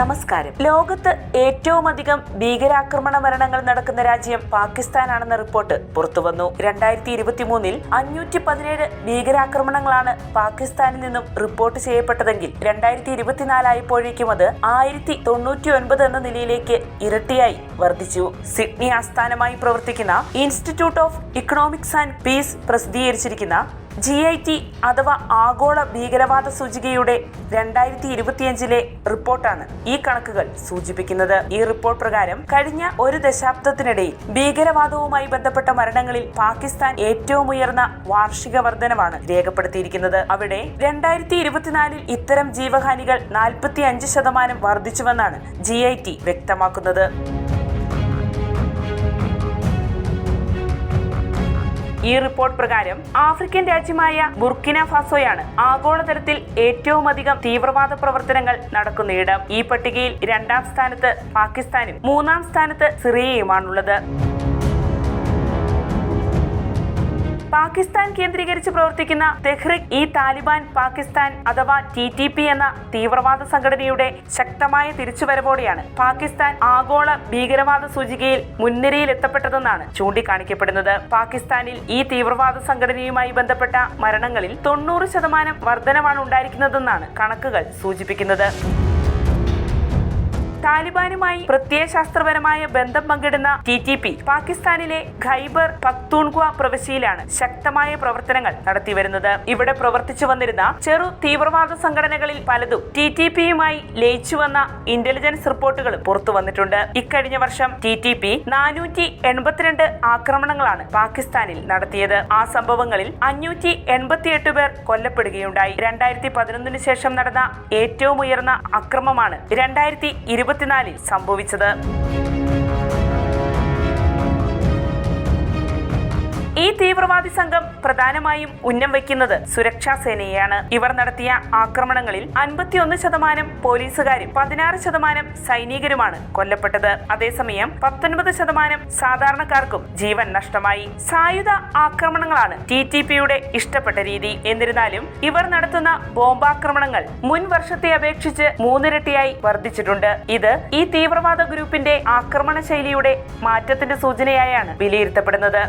നമസ്കാരം. ലോകത്ത് ഏറ്റവും അധികം ഭീകരാക്രമണ മരണങ്ങൾ നടക്കുന്ന രാജ്യം പാകിസ്ഥാനാണെന്ന റിപ്പോർട്ട് പുറത്തുവന്നു. രണ്ടായിരത്തി ഇരുപത്തി മൂന്നിൽ അഞ്ഞൂറ്റി പതിനേഴ് ഭീകരാക്രമണങ്ങളാണ് പാകിസ്ഥാനിൽ നിന്നും റിപ്പോർട്ട് ചെയ്യപ്പെട്ടതെങ്കിൽ രണ്ടായിരത്തി ഇരുപത്തിനാലായപ്പോഴേക്കും അത് ആയിരത്തി തൊണ്ണൂറ്റി ഒൻപത് എന്ന നിലയിലേക്ക് ഇരട്ടിയായി വർദ്ധിച്ചു. സിഡ്നി ആസ്ഥാനമായി പ്രവർത്തിക്കുന്ന institute of economics and peace പ്രസിദ്ധീകരിച്ചിരിക്കുന്ന G I T അഥവാ ആഗോള ഭീകരവാദ സൂചികയുടെ രണ്ടായിരത്തി ഇരുപത്തിയഞ്ചിലെ റിപ്പോർട്ടാണ് ഈ കണക്കുകൾ സൂചിപ്പിക്കുന്നത്. ഈ റിപ്പോർട്ട് പ്രകാരം കഴിഞ്ഞ ഒരു ദശാബ്ദത്തിനിടയിൽ ഭീകരവാദവുമായി ബന്ധപ്പെട്ട മരണങ്ങളിൽ പാകിസ്ഥാൻ ഏറ്റവും ഉയർന്ന വാർഷിക വർധനമാണ് രേഖപ്പെടുത്തിയിരിക്കുന്നത്. അവിടെ രണ്ടായിരത്തി ഇരുപത്തിനാലിൽ ഇത്തരം ജീവഹാനികൾ നാൽപ്പത്തി അഞ്ച് ശതമാനം വർദ്ധിച്ചുവെന്നാണ് ജി ഐ ടി വ്യക്തമാക്കുന്നത്. ഈ റിപ്പോർട്ട് പ്രകാരം ആഫ്രിക്കൻ രാജ്യമായ ബുർക്കിന ഫാസോയാണ് ആഗോളതലത്തിൽ ഏറ്റവും അധികം തീവ്രവാദ പ്രവർത്തനങ്ങൾ നടക്കുന്ന ഇടം. ഈ പട്ടികയിൽ രണ്ടാം സ്ഥാനത്ത് പാകിസ്ഥാനും മൂന്നാം സ്ഥാനത്ത് സിറിയയുമാണുള്ളത്. പാകിസ്ഥാൻ കേന്ദ്രീകരിച്ച് പ്രവർത്തിക്കുന്ന തെഹ്രിക് ഇ താലിബാൻ പാകിസ്ഥാൻ അഥവാ ടി ടി പി എന്ന തീവ്രവാദ സംഘടനയുടെ ശക്തമായ തിരിച്ചുവരവോടെയാണ് പാകിസ്ഥാൻ ആഗോള ഭീകരവാദ സൂചികയിൽ മുൻനിരയിൽ എത്തപ്പെട്ടതെന്നാണ് ചൂണ്ടിക്കാണിക്കപ്പെടുന്നത്. പാകിസ്ഥാനിൽ ഈ തീവ്രവാദ സംഘടനയുമായി ബന്ധപ്പെട്ട മരണങ്ങളിൽ തൊണ്ണൂറ് ശതമാനം വർധനവാണ് ഉണ്ടായിരിക്കുന്നതെന്നാണ് കണക്കുകൾ സൂചിപ്പിക്കുന്നത്. താലിബാനുമായി പ്രത്യയശാസ്ത്രപരമായ ബന്ധം പങ്കിടുന്ന ടി ടി പി പാകിസ്ഥാനിലെ ഖൈബർ പക്തൂൺഗ്വ പ്രവിശ്യയിലാണ് ശക്തമായ പ്രവർത്തനങ്ങൾ നടത്തിവരുന്നത് ഇവിടെ പ്രവർത്തിച്ചു വന്നിരുന്ന ചെറു തീവ്രവാദ സംഘടനകളിൽ പലതും ടി ടി പിയുമായി ലയിച്ചു വന്ന ഇന്റലിജൻസ് റിപ്പോർട്ടുകളും പുറത്തു വന്നിട്ടുണ്ട്. ഇക്കഴിഞ്ഞ വർഷം ടി ടി പി നാനൂറ്റി എൺപത്തിരണ്ട് ആക്രമണങ്ങളാണ് പാകിസ്ഥാനിൽ നടത്തിയത്. ആ സംഭവങ്ങളിൽ അഞ്ഞൂറ്റി എൺപത്തിയെട്ട് പേർ കൊല്ലപ്പെടുകയുണ്ടായി. രണ്ടായിരത്തി പതിനൊന്നിന് ശേഷം നടന്ന ഏറ്റവും ഉയർന്ന അക്രമമാണ് രണ്ടായിരത്തി ഇരുപത്തിനാലിൽ സംഭവിച്ചത്. ഈ തീവ്രവാദി സംഘം പ്രധാനമായും ഉന്നം വയ്ക്കുന്നത് സുരക്ഷാ സേനയെയാണ്. ഇവർ നടത്തിയ ആക്രമണങ്ങളിൽ അൻപത്തിയൊന്ന് ശതമാനം പോലീസുകാരും പതിനാറ് ശതമാനം സൈനികരുമാണ് കൊല്ലപ്പെട്ടത്. അതേസമയം പത്തൊൻപത് ശതമാനം സാധാരണക്കാർക്കും ജീവൻ നഷ്ടമായി. സായുധ ആക്രമണങ്ങളാണ് ടി ടി പിയുടെ ഇഷ്ടപ്പെട്ട രീതി. എന്നിരുന്നാലും ഇവർ നടത്തുന്ന ബോംബാക്രമണങ്ങൾ മുൻ വർഷത്തെ അപേക്ഷിച്ച് മൂന്നിരട്ടിയായി വർദ്ധിച്ചിട്ടുണ്ട്. ഇത് ഈ തീവ്രവാദ ഗ്രൂപ്പിന്റെ ആക്രമണ ശൈലിയുടെ മാറ്റത്തിന്റെ സൂചനയായാണ് വിലയിരുത്തപ്പെടുന്നത്.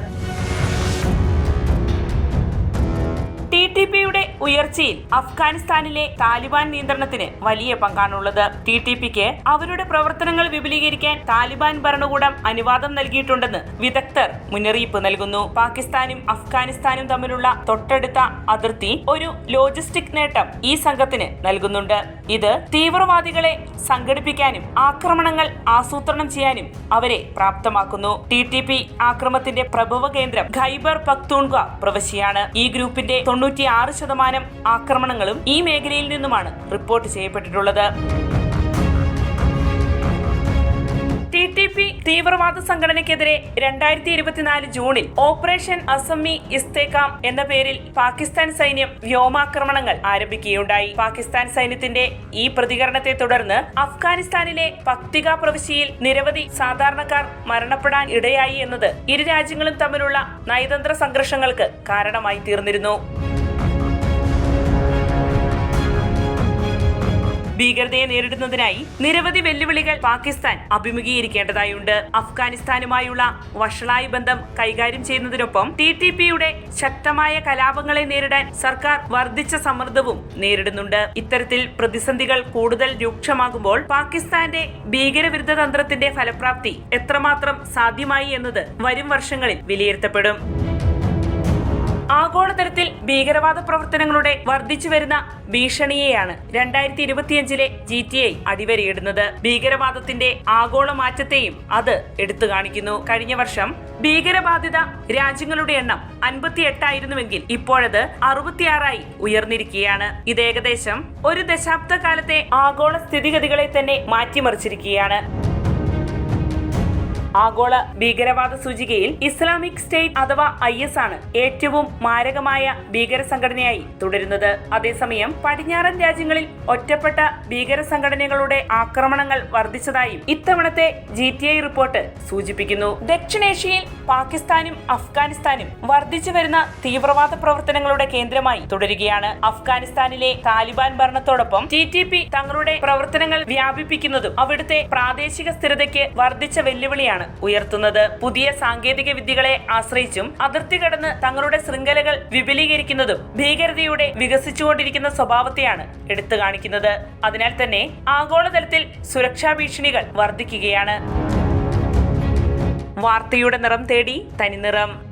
ടി പിയുടെ ഉയർച്ചയിൽ അഫ്ഗാനിസ്ഥാനിലെ താലിബാൻ നിയന്ത്രണത്തിന് വലിയ പങ്കാണുള്ളത്. ടി ടി പിക്ക് അവരുടെ പ്രവർത്തനങ്ങൾ വിപുലീകരിക്കാൻ താലിബാൻ ഭരണകൂടം അനുവാദം നൽകിയിട്ടുണ്ടെന്ന് വിദഗ്ധർ മുന്നറിയിപ്പ് നൽകുന്നു. പാകിസ്ഥാനും അഫ്ഗാനിസ്ഥാനും തമ്മിലുള്ള തൊട്ടടുത്ത അതിർത്തി ഒരു ലോജിസ്റ്റിക് നേട്ടം ഈ സംഘത്തിന് നൽകുന്നുണ്ട്. ഇത് തീവ്രവാദികളെ സംഘടിപ്പിക്കാനും ആക്രമണങ്ങൾ ആസൂത്രണം ചെയ്യാനും അവരെ പ്രാപ്തമാക്കുന്നു. ടി ടി പി ആക്രമത്തിന്റെ പ്രഭവ കേന്ദ്രം ഖൈബർ പക്തൂൺഗ പ്രവശ്യയാണ്. ഈ ഗ്രൂപ്പിന്റെ തൊണ്ണൂറ്റി ആറ് ശതമാനം ആക്രമണങ്ങളും ഈ മേഖലയിൽ നിന്നുമാണ് റിപ്പോർട്ട് ചെയ്യപ്പെട്ടിട്ടുള്ളത്. ടി ടി പി തീവ്രവാദ സംഘടനയ്ക്കെതിരെ രണ്ടായിരത്തി ഇരുപത്തിനാല് ജൂണിൽ ഓപ്പറേഷൻ അസമ്മി ഇസ്തേക്കാം എന്ന പേരിൽ പാകിസ്ഥാൻ സൈന്യം വ്യോമാക്രമണങ്ങൾ ആരംഭിക്കുകയുണ്ടായി. പാകിസ്ഥാൻ സൈന്യത്തിന്റെ ഈ പ്രതികരണത്തെ തുടർന്ന് അഫ്ഗാനിസ്ഥാനിലെ പക്തിക പ്രവിശ്യയിൽ നിരവധി സാധാരണക്കാർ മരണപ്പെടാൻ ഇടയായി എന്നത് ഇരു രാജ്യങ്ങളും തമ്മിലുള്ള നയതന്ത്ര സംഘർഷങ്ങൾക്ക് കാരണമായി തീർന്നിരുന്നു. ഭീകരതയെ നേരിടുന്നതിനായി നിരവധി വെല്ലുവിളികൾ പാകിസ്ഥാൻ അഭിമുഖീകരിക്കേണ്ടതായുണ്ട്. അഫ്ഗാനിസ്ഥാനുമായുള്ള വഷളായ ബന്ധം കൈകാര്യം ചെയ്യുന്നതിനൊപ്പം ടി ടി പിയുടെ ശക്തമായ കലാപങ്ങളെ നേരിടാൻ സർക്കാർ വർദ്ധിച്ച സമ്മർദ്ദവും നേരിടുന്നുണ്ട്. ഇത്തരത്തിൽ പ്രതിസന്ധികൾ കൂടുതൽ രൂക്ഷമാകുമ്പോൾ പാകിസ്ഥാന്റെ ഭീകരവിരുദ്ധ തന്ത്രത്തിന്റെ ഫലപ്രാപ്തി എത്രമാത്രം സാധ്യമായി എന്നത് വരും വർഷങ്ങളിൽ വിലയിരുത്തപ്പെടും. ആഗോളതലത്തിൽ ഭീകരവാദ പ്രവർത്തനങ്ങളുടെ വർദ്ധിച്ചു വരുന്ന ഭീഷണിയെയാണ് രണ്ടായിരത്തി ഇരുപത്തിയഞ്ചിലെ ജി ടി ഐ അടിവരയിടുന്നത്. ഭീകരവാദത്തിന്റെ ആഗോള മാറ്റത്തെയും അത് എടുത്തു കാണിക്കുന്നു. കഴിഞ്ഞ വർഷം ഭീകരബാധിത രാജ്യങ്ങളുടെ എണ്ണം അൻപത്തി എട്ടായിരുന്നുവെങ്കിൽ ഇപ്പോഴത് അറുപത്തിയാറായി ഉയർന്നിരിക്കുകയാണ്. ഇത് ഏകദേശം ഒരു ദശാബ്ദ കാലത്തെ ആഗോള സ്ഥിതിഗതികളെ തന്നെ മാറ്റിമറിച്ചിരിക്കുകയാണ്. ആഗോള ഭീകരവാദ സൂചികയിൽ ഇസ്ലാമിക് സ്റ്റേറ്റ് അഥവാ ഐ എസ് ആണ് ഏറ്റവും മാരകമായ ഭീകര സംഘടനയായി തുടരുന്നത്. അതേസമയം പടിഞ്ഞാറൻ രാജ്യങ്ങളിൽ ഒറ്റപ്പെട്ട ഭീകര സംഘടനകളുടെ ആക്രമണങ്ങൾ വർദ്ധിച്ചതായും ഇത്തവണത്തെ ജി ടി ഐ റിപ്പോർട്ട് സൂചിപ്പിക്കുന്നു. ദക്ഷിണേഷ്യയിൽ പാകിസ്ഥാനും അഫ്ഗാനിസ്ഥാനും വർദ്ധിച്ചു വരുന്ന തീവ്രവാദ പ്രവർത്തനങ്ങളുടെ കേന്ദ്രമായി തുടരുകയാണ്. അഫ്ഗാനിസ്ഥാനിലെ താലിബാൻ ഭരണത്തോടൊപ്പം ടി ടി പി തങ്ങളുടെ പ്രവർത്തനങ്ങൾ വ്യാപിപ്പിക്കുന്നതും അവിടുത്തെ പ്രാദേശിക സ്ഥിരതയ്ക്ക് വർദ്ധിച്ച വെല്ലുവിളിയാണ്. ഉയർത്തുന്നത്. പുതിയ സാങ്കേതിക വിദ്യകളെ ആശ്രയിച്ചും അതിർത്തി കടന്ന് തങ്ങളുടെ ശൃംഖലകൾ വിപുലീകരിക്കുന്നതും ഭീകരതയുടെ വികസിച്ചുകൊണ്ടിരിക്കുന്ന സ്വഭാവത്തെയാണ് എടുത്തു കാണിക്കുന്നത്. അതിനാൽ തന്നെ ആഗോളതലത്തിൽ സുരക്ഷാ ഭീഷണികൾ വർദ്ധിക്കുകയാണ്. വാർത്തയുടെ നിറം തേടി തനിനിറം.